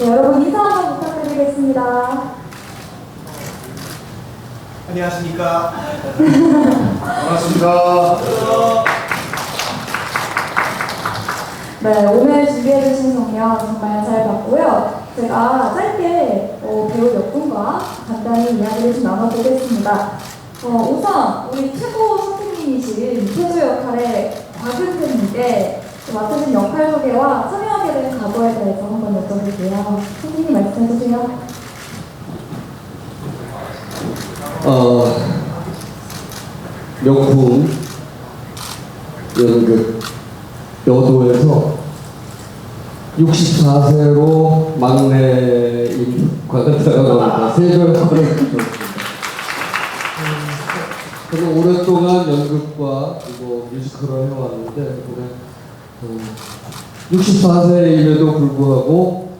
네, 여러분 인사 한번 부탁드리겠습니다. 안녕하십니까. 반갑습니다. 네, 오늘 준비해주신 공연 정말 잘 봤고요. 제가 짧게 어, 배우 몇 분과 간단히 이야기를 좀 나눠보겠습니다. 어, 우선 우리 최고 선생님이신 태조 역할의 박은태님께 맡으신 역할 소개와 참여하게 된 과거에 대해서 한번 여쭤볼게요. 선생님 말씀해주세요. 어, 명품 연극 여도에서 64세로 막내인 과거사가 세절 역할을 해주셨습니다. 저는 오랫동안 연극과 그리고 뮤지컬을 해왔는데 어, 64세임에도 불구하고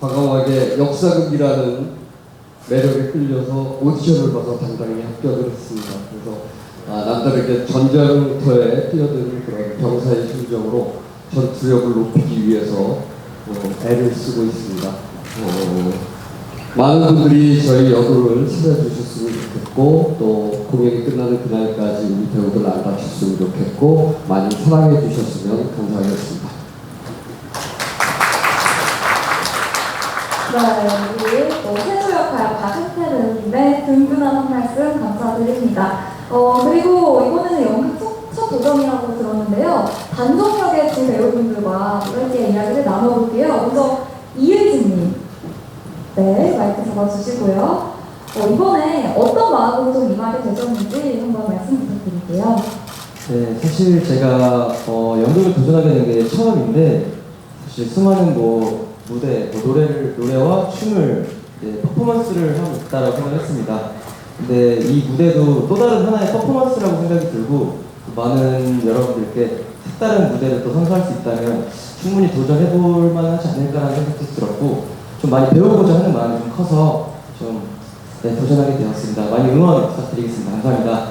과감하게 역사극이라는 매력에 끌려서 오디션을 봐서 당당히 합격을 했습니다. 그래서 아, 남다르게 전쟁터에 뛰어드는 그런 병사의 심정으로 전투력을 높이기 위해서 어, 애를 쓰고 있습니다. 어, 많은 분들이 저희 여도를 찾아주셨으면 좋겠고 또 공연이 끝나는 그날까지 우리 배우들 안 다쳤으면 좋겠고 많이 사랑해 주셨으면 감사하겠습니다. 네, 우리 또 세조 역할 박은태님의 든든한 한 말씀 감사드립니다. 어, 그리고 이번에는 연극 첫, 첫 도전이라고 들었는데요. 단독 역의 두 배우분들과 짧게 이야기를 나눠볼게요. 먼저. 네, 마이크 잡아주시고요. 어, 이번에 어떤 마음으로 좀 임하게 되셨는지 한번 말씀 부탁드릴게요. 네, 사실 제가 어, 연극을 도전하게 된 게 처음인데 사실 수많은 뭐 무대, 뭐 노래를 노래와 춤을 이제 퍼포먼스를 하고 있다라고 생각했습니다. 근데 이 무대도 또 다른 하나의 퍼포먼스라고 생각이 들고 또 많은 여러분들께 색다른 무대를 또 선사할 수 있다면 충분히 도전해볼 만하지 않을까라는 생각도 들었고 좀 많이 배우고자 하는 마음이 좀 커서 좀 네, 도전하게 되었습니다. 많이 응원 부탁드리겠습니다. 감사합니다.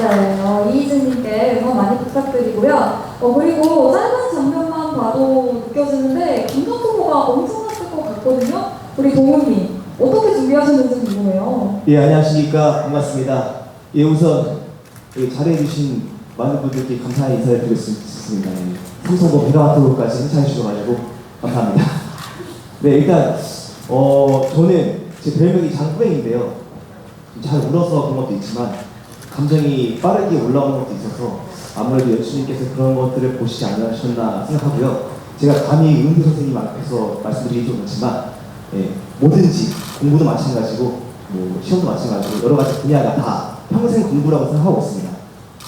네, 어, 이희진님께 응원 많이 부탁드리고요. 어, 그리고 짧은 장면만 봐도 느껴지는데 김덕후보가 엄청났을 것 같거든요. 우리 동훈님 어떻게 준비하셨는지 궁금해요. 예, 안녕하십니까. 반갑습니다. 예, 우선 예, 잘해주신 많은 분들께 감사의 인사를 드리겠습니다. 예, 삼성도 베가마토까지 행사해 주셔가지고 감사합니다. 네, 일단 어, 저는 제 별명이 장꾸뱅인데요. 잘 울어서 그런 것도 있지만 감정이 빠르게 올라오는 것도 있어서 아무래도 연수님께서 그런 것들을 보시지 않으셨나 생각하고요. 제가 감히 은퇴 선생님 앞에서 말씀드리기 좀 그렇지만 예, 뭐든지 공부도 마찬가지고 뭐 시험도 마찬가지고 여러 가지 분야가 다 평생 공부라고 생각하고 있습니다.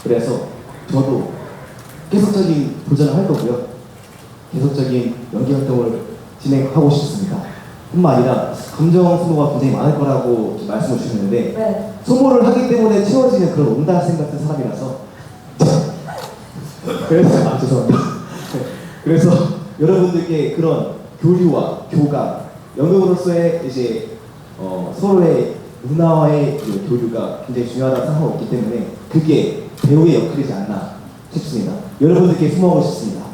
그래서 저도 계속적인 도전을 할 거고요. 계속적인 연기 활동을 진행하고 싶습니다. 뿐만 아니라 감정 소모가 굉장히 많을 거라고 말씀을 주셨는데 네. 소모를 하기 때문에 채워지는 그런 온달생 같은 사람이라서 그래서 아 죄송합니다. 네. 그래서 여러분들께 그런 교류와 교감, 연극으로서의 이제 어, 서로의 문화와의 그 교류가 굉장히 중요하다고 생각하고 있기 때문에 그게 배우의 역할이지 않나 싶습니다. 여러분들께 수모하고 싶습니다.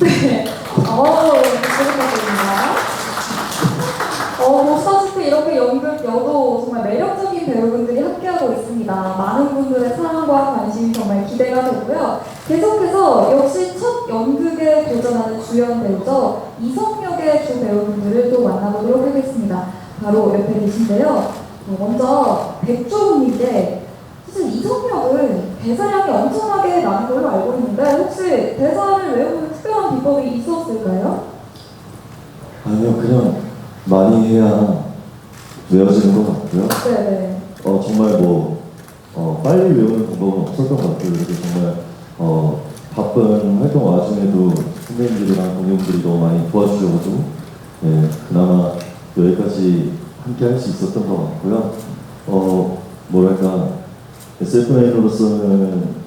네. 어우, 축하드립니다. 어, 보시다시피 이렇게 연극, 여도 정말 매력적인 배우분들이 함께하고 있습니다. 많은 분들의 사랑과 관심이 정말 기대가 되고요. 계속해서 역시 첫 연극에 도전하는 주연 배우죠. 이성역의 두 배우분들을 또 만나보도록 하겠습니다. 바로 옆에 계신데요. 어, 먼저 백조훈인데 사실 이성역은 대사량이 엄청나게 나는 걸로 알고 있는데 혹시 대사를 외우는 특별한 비법이 있었을까요? 아니요, 그냥 많이 해야 외워지는 것 같고요. 네네. 어, 정말 뭐, 어, 빨리 외우는 방법은 없었던 것 같고요. 그래서 정말, 어, 바쁜 활동 와중에도 선생님들이랑 동료들이 너무 많이 도와주셔가지고, 예, 그나마 여기까지 함께 할 수 있었던 것 같고요. 어, 뭐랄까, SFN으로서는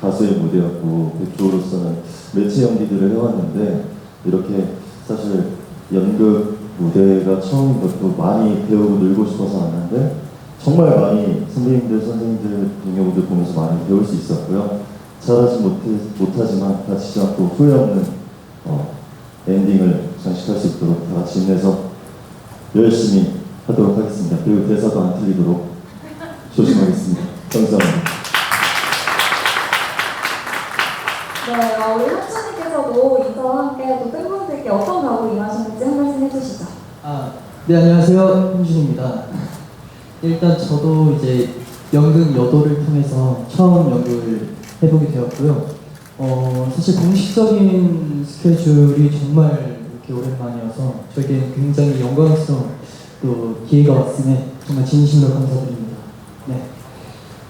가수의 무대였고, 백조로서는 매체 연기들을 해왔는데, 이렇게 사실 연극 무대가 것도 많이 배우고 늘고 싶어서 왔는데 정말 많이 선배님들, 선생님들, 동료분들 보면서 많이 배울 수 있었고요. 잘하지 못해, 못하지만 다치지 않고 후회 없는 어, 장식할 수 있도록 다 같이 힘내서 열심히 하도록 하겠습니다. 그리고 대사도 안 틀리도록 조심하겠습니다. 감사합니다. 네, 어, 우리 학주님께서도 인사와 함께 또 팬분들께 어떤 각오로 임하셨는지 한 말씀 해주시죠. 아, 네 안녕하세요 현준입니다. 일단 저도 이제 연극 여도를 통해서 처음 연극을 해보게 되었고요. 어, 사실 공식적인 스케줄이 정말 이렇게 오랜만이어서 저에게 굉장히 영광스러운 또 기회가 왔음에 정말 진심으로 감사드립니다. 네.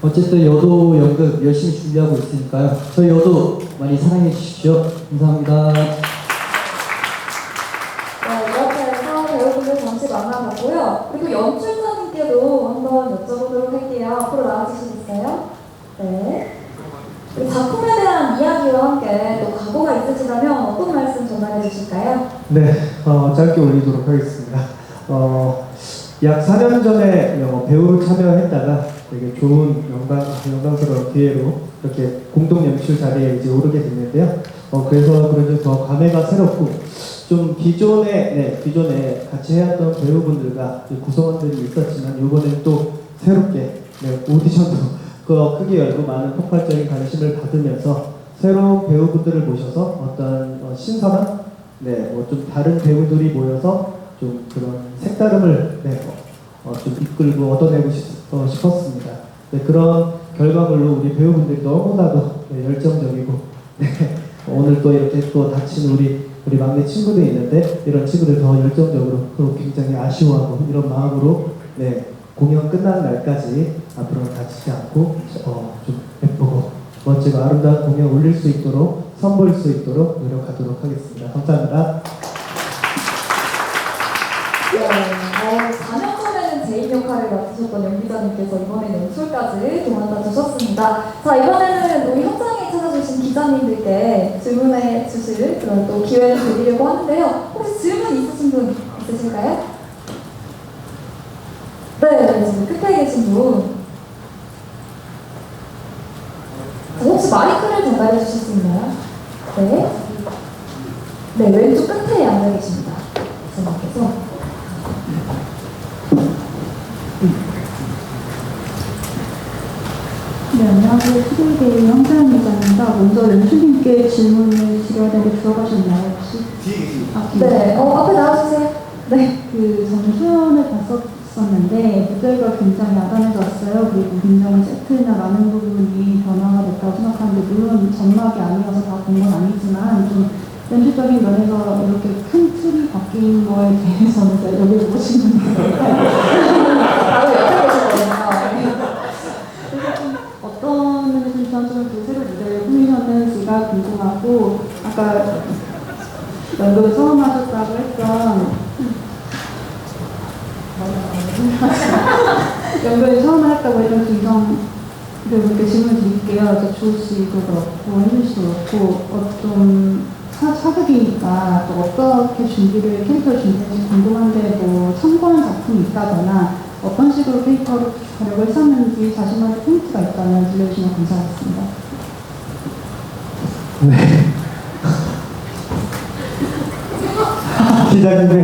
어쨌든 여도 연극 열심히 준비하고 있으니까요. 저희 여도 많이 사랑해 주십시오. 감사합니다. 네, 이렇게 해서 배우분들 잠시 만나봤고요. 그리고 연출자님께도 한번 여쭤보도록 할게요. 앞으로 나와주시겠어요? 네. 그리고 작품에 대한 이야기와 함께 또 각오가 있으시다면 어떤 말씀 전달해 주실까요? 네, 어, 짧게 올리도록 하겠습니다. 어, 약 4년 전에 어, 배우로 참여했다가 되게 좋은 영광, 영광스러운 기회로 이렇게 공동 연출 자리에 이제 오르게 됐는데요. 어, 그래서 그런지 더 감회가 새롭고 좀 기존에 네, 기존에 같이 해왔던 배우분들과 이 구성원들이 있었지만 이번엔 또 새롭게 네, 오디션도 그 크게 열고 많은 폭발적인 관심을 받으면서 새로운 배우분들을 모셔서 어떤 어, 신선한 네, 뭐 좀 다른 배우들이 모여서 좀 그런 색다름을 네, 어, 좀 이끌고 얻어내고 싶, 어, 싶었습니다. 네, 그런 결과물로 우리 배우분들이 너무나도 네, 열정적이고 네, 오늘 또 이렇게 또 다친 우리 우리 막내 친구들이 있는데 이런 친구들 더 열정적으로 또 굉장히 아쉬워하고 이런 마음으로 네, 공연 끝나는 날까지 앞으로 다치지 않고 어, 좀 예쁘고 멋지고 아름다운 공연 올릴 수 있도록 선보일 수 있도록 노력하도록 하겠습니다. 감사합니다. 네, 어, 4년 전에는 제인 역할을 맡으셨던 연기자님께서 이번에는 연출까지 도맡아 주셨습니다. 자, 이번에는 우리 현장에 찾아주신 기자님들께 질문해 주실 그런 또 기회를 드리려고 하는데요. 혹시 질문 있으신 분 있으실까요? 네, 지금 끝에 계신 분. 자, 혹시 마이크를 전달해 주실 수 있나요? 네. 네, 왼쪽 끝에 앉아 계십니다. 기자님께서. 네, 안녕하세요. 수고대의 황사연 기자입니다. 먼저 연수님께 질문을 드려야 되는데 들어가셨나요, 혹시? 아. 네, 어, 앞에 나와주세요. 네. 그, 저는 수연을 봤었었는데, 무대가 굉장히 야단에서 왔어요. 그리고 굉장히 세트나 많은 부분이 변화가 됐다고 생각하는데, 물론 전막이 아니어서 다 본 건 아니지만, 좀 연출적인 면에서 이렇게 큰 틀이 바뀐 거에 대해서는 제가 여기 보시는 거예요. 바로 옆에 계셨거든요. 그래서 좀 저는 그 새로 무대를 꾸미셨는지가 궁금하고 아까 연극을 처음 하셨다고 했던 연극을 처음 하셨다고 했던 김성 배우님께 질문 드릴게요. 저 조우 씨도 그렇고 혜준 씨도 그렇고 어떤 사, 사극이니까 또 어떻게 준비를 캐릭터를 준비했는지 궁금한데 뭐 참고한 작품이 있다거나 어떤 식으로 캐릭터를 가려고 했었는지 자신만의 포인트가 있다면 들려주시면 감사하겠습니다. 기자님의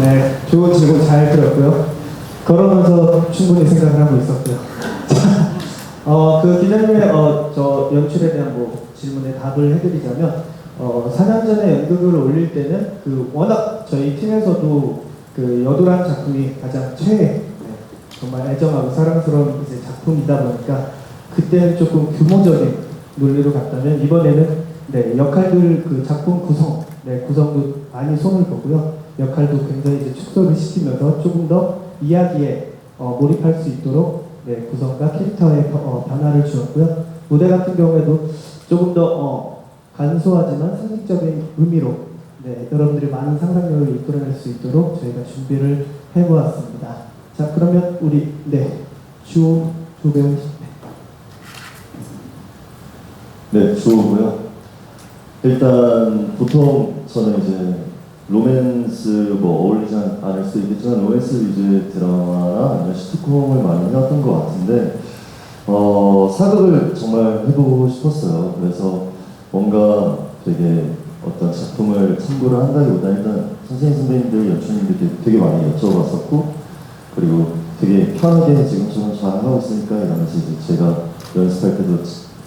네, 좋은 질문 잘 들었고요. 걸어면서 충분히 생각을 하고 있었고요. 자, 어, 그 기자님의 어, 저 연출에 대한 뭐 질문에 답을 해드리자면 어, 4년 전에 연극을 올릴 때는 그 워낙 저희 팀에서도 그 여도란 작품이 가장 최애 네, 정말 애정하고 사랑스러운 이제 작품이다 보니까 그때는 조금 규모적인 논리로 갔다면 이번에는 네, 역할들 그 작품 구성, 네, 구성도 많이 손을 보고요. 역할도 굉장히 이제 축소를 시키면서 조금 더 이야기에 어, 몰입할 수 있도록 네, 구성과 캐릭터의 변- 어, 변화를 주었고요. 무대 같은 경우에도 조금 더 어, 간소하지만 상징적인 의미로 네, 여러분들이 많은 상상력을 이끌어낼 수 있도록 저희가 준비를 해보았습니다. 자, 그러면 우리 네, 주, 주 배우 네, 주호고요. 일단 보통 저는 이제 로맨스 뭐 어울리지 않- 않을 수도 있겠지만 로맨스 위주의 드라마나 아니면 시트콤을 많이 해왔던 것 같은데 어, 사극을 정말 해보고 싶었어요. 그래서 뭔가 되게 어떤 작품을 참고를 한다기보다 일단 선생님 선배님들 연출님들께 되게 많이 여쭤봤었고 그리고 되게 편하게 지금처럼 잘 하고 있으니까 이러면서 제가 연습할 때도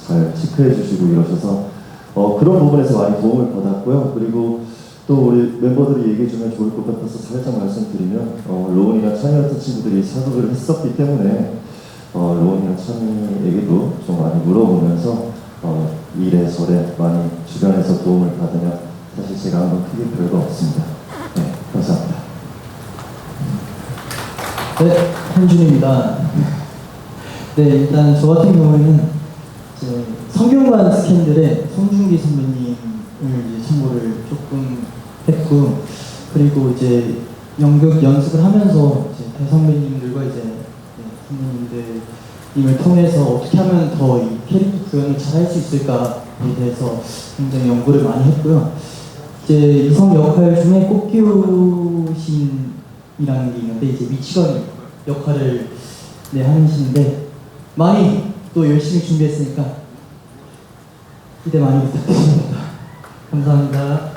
잘 체크해 주시고 이러셔서 어, 그런 부분에서 많이 도움을 받았고요. 그리고 또 우리 멤버들이 얘기해 주면 좋을 것 같아서 살짝 말씀드리면 어, 로운이나 찬이 같은 친구들이 사극을 했었기 때문에 어, 로운이나 찬이에게도 좀 많이 물어보면서 어, 이래저래 많이 주변에서 도움을 받으면 사실 제가 한건 크게 별거 없습니다. 네, 감사합니다. 네, 한준입니다. 네, 일단 저 같은 경우에는 이제 성균관 스캔들의 송중기 선배님을 이제 참고를 조금 했고, 그리고 이제 연극 연습을 하면서 이제 대선배님들과 이제 네, 선배님들 님을 통해서 어떻게 하면 더 이 캐릭터 구현을 잘 할 수 있을까에 대해서 굉장히 연구를 많이 했고요. 이제 이성 역할 중에 꽃기우신이라는 게 있는데 이제 미치건 역할을 네, 하시는데 많이 또 열심히 준비했으니까 기대 많이 부탁드립니다. 감사합니다.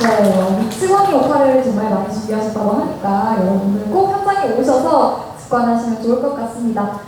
네, 미치광이 역할을 정말 많이 준비하셨다고 하니까 여러분들 꼭 현장에 오셔서 직관하시면 좋을 것 같습니다.